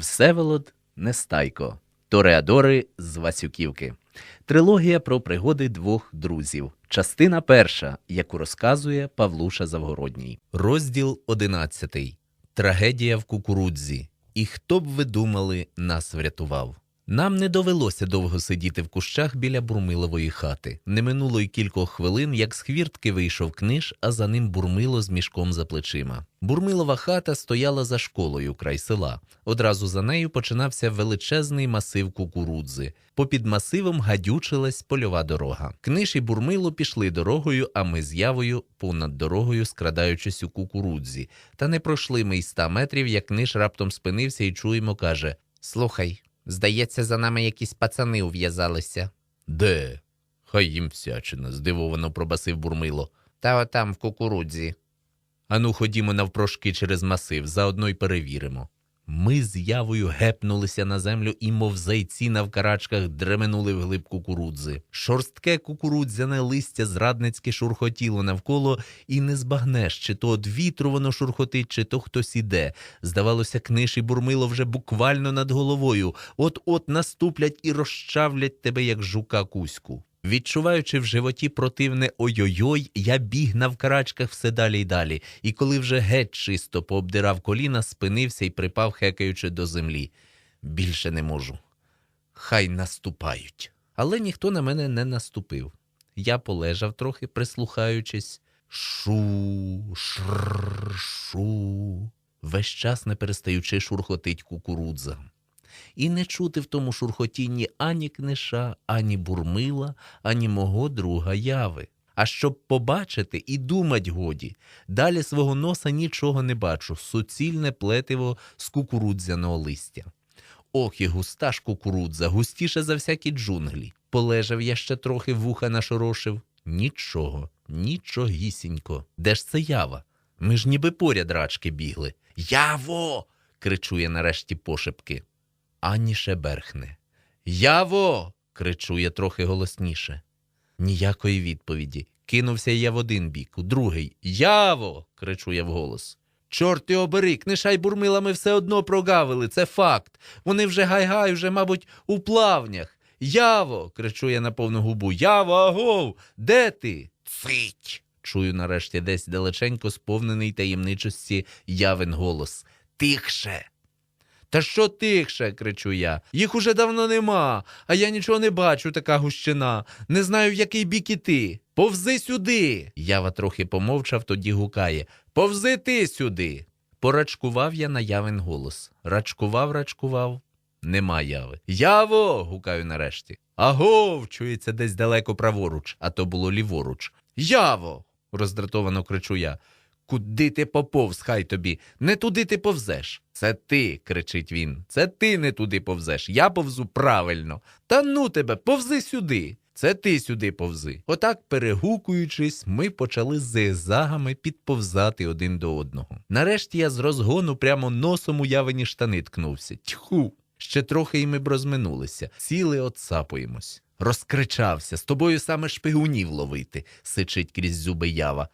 Всеволод Нестайко. Тореадори з Васюківки. Трилогія про пригоди двох друзів. Частина перша, яку розказує Павлуша Завгородній. Розділ одинадцятий. Трагедія в кукурудзі. І хто б ви думали, нас врятував. Нам не довелося довго сидіти в кущах біля Бурмилової хати. Не минуло й кількох хвилин, як з хвіртки вийшов книж, а за ним бурмило з мішком за плечима. Бурмилова хата стояла за школою край села. Одразу за нею починався величезний масив кукурудзи. Попід масивом гадючилась польова дорога. Книж і бурмило пішли дорогою, а ми з явою понад дорогою, скрадаючись у кукурудзі. Та не пройшли ми й ста метрів, як книж раптом спинився і чуємо, каже: Слухай, здається, за нами якісь пацани ув'язалися. Де? Хай їм всячина, здивовано пробасив бурмило. Та отам в кукурудзі. Ану, ходімо навпрошки через масив, заодно й перевіримо. Ми з явою гепнулися на землю і, мов зайці на вкарачках, дременули вглиб кукурудзи. Шорстке кукурудзяне листя зрадницьки шурхотіло навколо, і не збагнеш, чи то од вітру воно шурхотить, чи то хтось іде. Здавалося, книж і бурмило вже буквально над головою. От-от наступлять і розчавлять тебе, як жука кузьку. Відчуваючи в животі противне ой-ой-ой, я біг на вкарачках все далі й далі, і коли вже геть чисто пообдирав коліна, спинився і припав, хекаючи до землі. Більше не можу. Хай наступають. Але ніхто на мене не наступив. Я полежав трохи, прислухаючись. Шу, шр, шу. Весь час не перестаючи шурхотить кукурудза. І не чути в тому шурхотінні ані книша, ані бурмила, ані мого друга яви. А щоб побачити і думать годі, далі свого носа нічого не бачу, суцільне плетиво з кукурудзяного листя. Ох, і густа ж кукурудза, густіше за всякі джунглі. Полежав я ще трохи вуха нашорошив. Нічого, нічогісінько. Де ж це ява? Ми ж ніби поряд рачки бігли. Яво. кричу я нарешті пошепки. Ані шеберхне. Яво. кричу я трохи голосніше. Ніякої відповіді. Кинувся я в один бік, у другий. Яво. кричу я вголос. Чорти обери, книшай бурмилами все одно прогавили, це факт. Вони вже гай-гай, вже, мабуть, у плавнях. Яво. кричу я на повну губу. Яво, агов, де ти? Цить. Чую нарешті десь далеченько сповнений таємничості явин голос. Тихше. Та що тихше, кричу я. Їх уже давно нема, а я нічого не бачу, така гущина. Не знаю, в який бік іти. Повзи сюди. Ява трохи помовчав, тоді гукає. Повзи ти сюди. Порачкував я на явин голос. Рачкував, рачкував. Нема яви. Яво. гукаю нарешті. Агов. чується десь далеко праворуч, а то було ліворуч. Яво. роздратовано кричу я. Куди ти поповз, хай тобі? Не туди ти повзеш. Це ти, кричить він. Це ти не туди повзеш. Я повзу правильно. Та ну тебе, повзи сюди. Це ти сюди повзи. Отак, перегукуючись, ми почали з зигзагами підповзати один до одного. Нарешті я з розгону прямо носом у явині штани ткнувся. Тьху! Ще трохи і ми б розминулися, сіли отсапуємось. Розкричався, з тобою саме шпигунів ловити, сичить крізь зуби ява.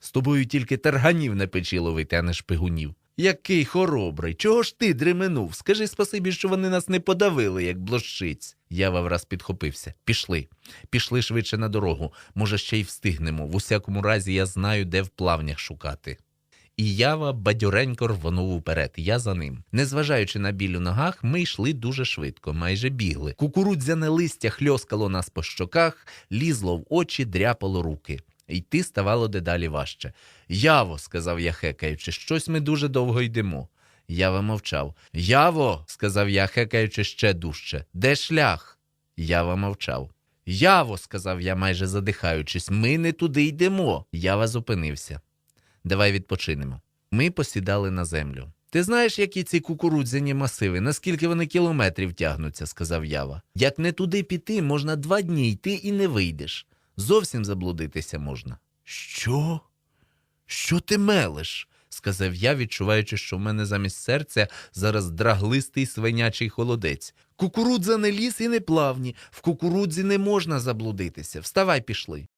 З тобою тільки тарганів на печі ловити, а не шпигунів. Який хоробрий, чого ж ти дременув? Скажи спасибі, що вони нас не подавили, як блощиць. Ява враз підхопився. Пішли. Пішли швидше на дорогу. Може, ще й встигнемо. В усякому разі, я знаю, де в плавнях шукати. І ява бадьоренько рвонув уперед, я за ним. Незважаючи на біль у ногах, ми йшли дуже швидко, майже бігли. Кукурудзяне листя хльоскало нас по щоках, лізло в очі, дряпало руки. Йти ставало дедалі важче. Яво, сказав я, хекаючи, щось ми дуже довго йдемо. Ява мовчав. Яво, сказав я, хекаючи ще дужче. Де шлях? Ява мовчав. Яво, сказав я, майже задихаючись, ми не туди йдемо. Ява зупинився. Давай відпочинемо. Ми посідали на землю. Ти знаєш, які ці кукурудзяні масиви, наскільки вони кілометрів тягнуться, сказав Ява. Як не туди піти, можна два дні йти і не вийдеш. Зовсім заблудитися можна. Що? Що ти мелиш? сказав я, відчуваючи, що в мене замість серця зараз драглистий свинячий холодець. Кукурудза не ліс і не плавні. В кукурудзі не можна заблудитися. Вставай, пішли.